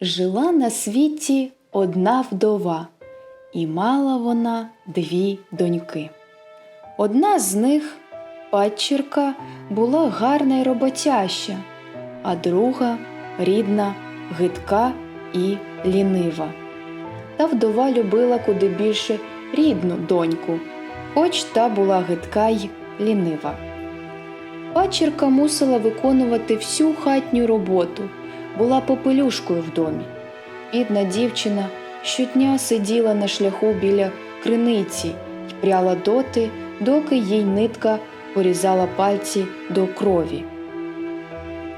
Жила на світі одна вдова, і мала вона дві доньки. Одна з них, падчірка, була гарна й роботяща, а друга рідна, гидка і лінива. Та вдова любила куди більше рідну доньку, хоч та була гидка й лінива. Пачірка мусила виконувати всю хатню роботу, була попелюшкою в домі. Бідна дівчина щодня сиділа на шляху біля криниці й пряла доти, доки їй нитка порізала пальці до крові.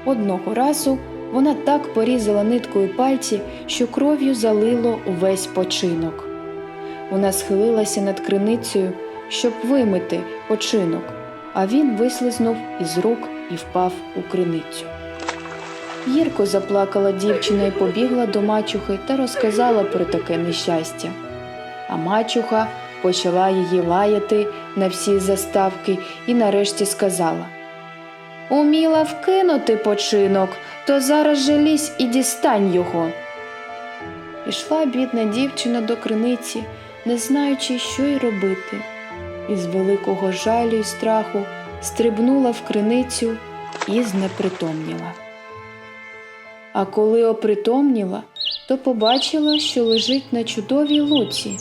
Одного разу вона так порізала ниткою пальці, що кров'ю залило увесь починок. Вона схилилася над криницею, щоб вимити починок, а він вислизнув із рук і впав у криницю. Гірко заплакала дівчина і побігла до мачухи та розказала про таке нещастя. А мачуха почала її лаяти на всі заставки і нарешті сказала Уміла вкинути починок, то зараз же лізь і дістань його. Пішла бідна дівчина до криниці, не знаючи, що й робити, і з великого жалю й страху стрибнула в криницю і знепритомніла. А коли опритомніла, то побачила, що лежить на чудовій луці.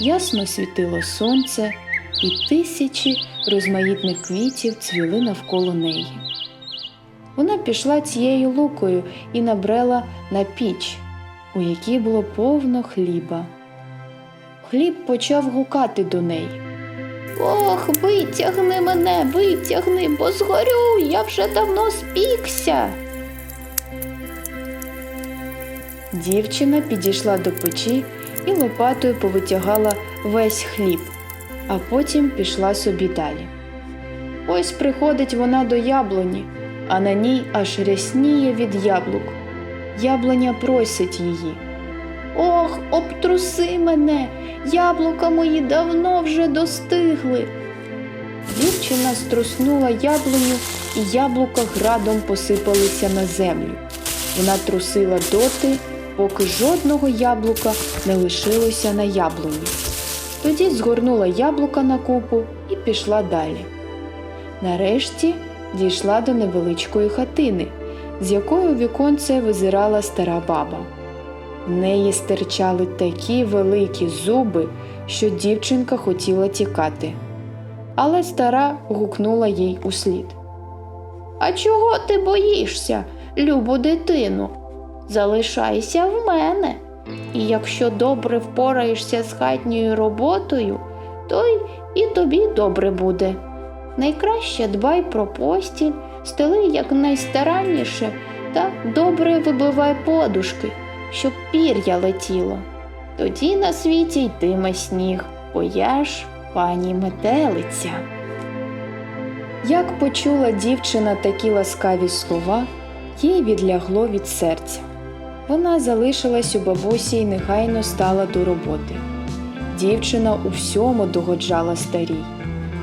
Ясно світило сонце, і тисячі розмаїтних квітів цвіли навколо неї. Вона пішла цією лукою і набрела на піч, у якій було повно хліба. Хліб почав гукати до неї. Ох, витягни мене, витягни, бо згорю, я вже давно спікся. Дівчина підійшла до печі і лопатою повитягала весь хліб, а потім пішла собі далі. Ось приходить вона до яблуні, а на ній аж рясніє від яблук. Яблуня просить її. Ох, обтруси мене, яблука мої давно вже достигли. Дівчина струснула яблуню, і яблука градом посипалися на землю. Вона трусила доти, поки жодного яблука не лишилося на яблуні. Тоді згорнула яблука на купу і пішла далі. Нарешті дійшла до невеличкої хатини, з якої віконце визирала стара баба. В неї стирчали такі великі зуби, що дівчинка хотіла тікати. Але стара гукнула їй услід. А чого ти боїшся, любу дитину? Залишайся в мене. І якщо добре впораєшся з хатньою роботою, то й і тобі добре буде. Найкраще дбай про постіль, стели якнайстаранніше та добре вибивай подушки, щоб пір'я летіло. Тоді на світі йтиме сніг, бо я ж пані метелиця. Як почула дівчина такі ласкаві слова, їй відлягло від серця. Вона залишилась у бабусі і негайно стала до роботи. Дівчина у всьому догоджала старій,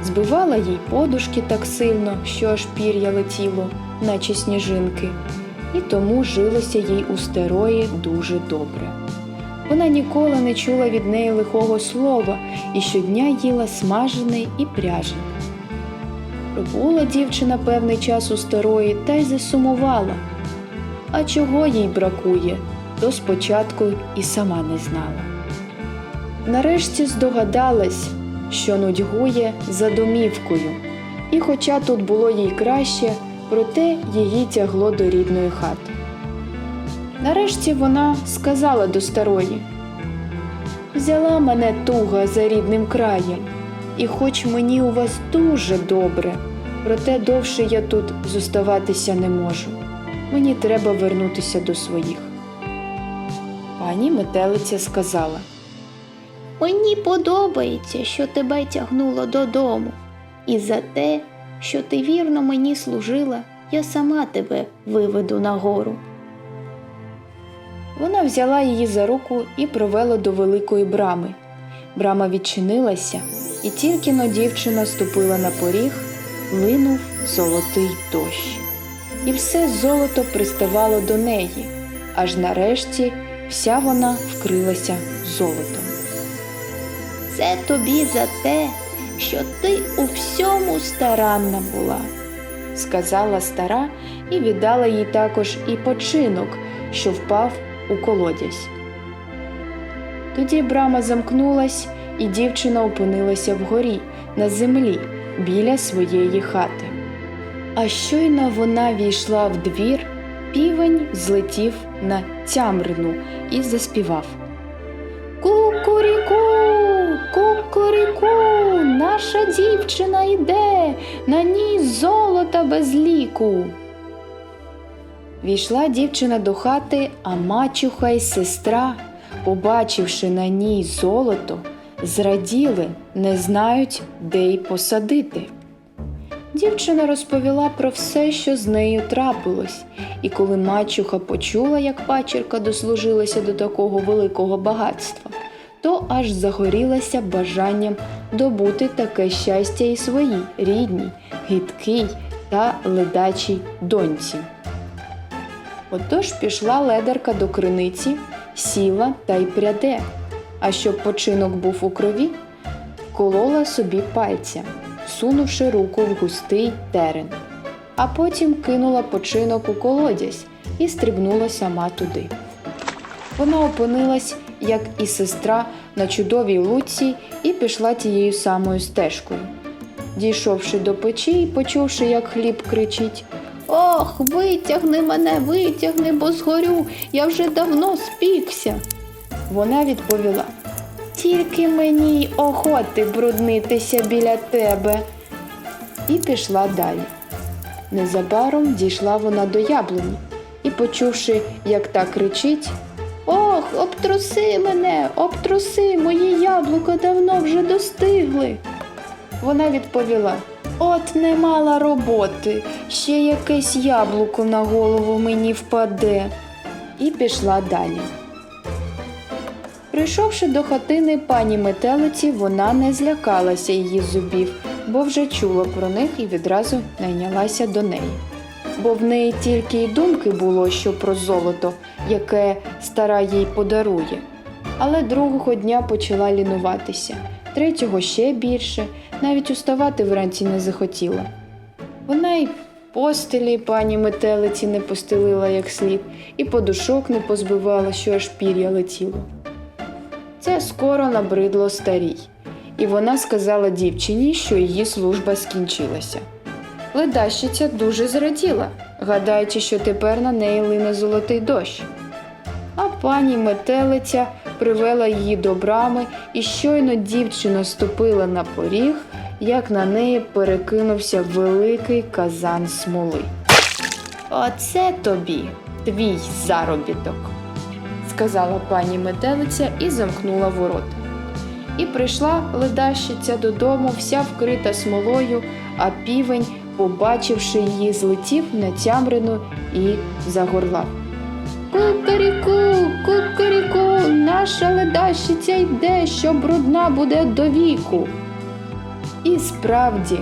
збивала їй подушки так сильно, що аж пір'я летіло, наче сніжинки, і тому жилося їй у старої дуже добре. Вона ніколи не чула від неї лихого слова і щодня їла смажене і пряжене. Пробула дівчина певний час у старої та й засумувала. А чого їй бракує, то спочатку і сама не знала. Нарешті здогадалась, що нудьгує за домівкою, і хоча тут було їй краще, проте її тягло до рідної хати. Нарешті вона сказала до старої Взяла мене туга за рідним краєм, і хоч мені у вас дуже добре, проте довше я тут зоставатися не можу. Мені треба вернутися до своїх. Пані метелиця сказала Мені подобається, що тебе тягнуло додому, і за те, що ти вірно мені служила, я сама тебе виведу нагору. Вона взяла її за руку і провела до великої брами. Брама відчинилася, і тільки но дівчина ступила на поріг, линув золотий дощ. І все золото приставало до неї, аж нарешті вся вона вкрилася золотом. Це тобі за те, що ти у всьому старанна була. сказала стара і віддала їй також і починок, що впав у колодязь. Тоді брама замкнулась, і дівчина опинилася вгорі, на землі, біля своєї хати. А щойно вона війшла в двір, півень злетів на тямрину і заспівав. Кукуріку, кукуріку, наша дівчина йде, на ній золота без ліку. Війшла дівчина до хати, а мачуха й сестра, побачивши на ній золото, зраділи, не знають, де й посадити. Дівчина розповіла про все, що з нею трапилось, і коли мачуха почула, як пачерка дослужилася до такого великого багатства, то аж загорілася бажанням добути таке щастя і своїй рідній, гидкій та ледачій доньці. Отож пішла ледарка до криниці, сіла та й пряде, а щоб починок був у крові, колола собі пальця, сунувши руку в густий терен, а потім кинула починок у колодязь і стрибнула сама туди. Вона опинилась, як і сестра, на чудовій луці і пішла тією самою стежкою. Дійшовши до печі і почувши, як хліб кричить, Ох, витягни мене, витягни, бо згорю, я вже давно спікся. Вона відповіла: Тільки мені охоти бруднитися біля тебе. І пішла далі. Незабаром дійшла вона до яблуні і, почувши, як та кричить, Ох, обтруси мене, обтруси, мої яблука давно вже достигли. вона відповіла: От не мала роботи, ще якесь яблуко на голову мені впаде. І пішла далі. Прийшовши до хатини пані метелиці, вона не злякалася її зубів, бо вже чула про них і відразу найнялася до неї. Бо в неї тільки й думки було, що про золото, яке стара їй подарує. Але другого дня почала лінуватися, третього ще більше, навіть уставати вранці не захотіла. Вона й постелі пані метелиці не постелила як слід, і подушок не позбивала, що аж пір'я летіло. Це скоро набридло старій, і вона сказала дівчині, що її служба скінчилася. Ледащиця дуже зраділа, гадаючи, що тепер на неї лине золотий дощ. А пані метелиця привела її до брами, і щойно дівчина ступила на поріг, як на неї перекинувся великий казан смоли. Оце тобі, твій заробіток, сказала пані метелиця і замкнула ворота. І прийшла ледащиця додому, вся вкрита смолою, а півень, побачивши її, злетів на тямрину і загорлав. Кукаріку, кукаріку, наша ледащиця йде, що брудна буде до віку. І справді,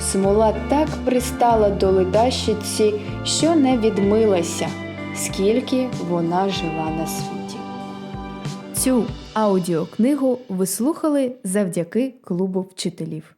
смола так пристала до ледащиці, що не відмилася, скільки вона жила на світі. Цю аудіокнигу ви слухали завдяки клубу вчителів.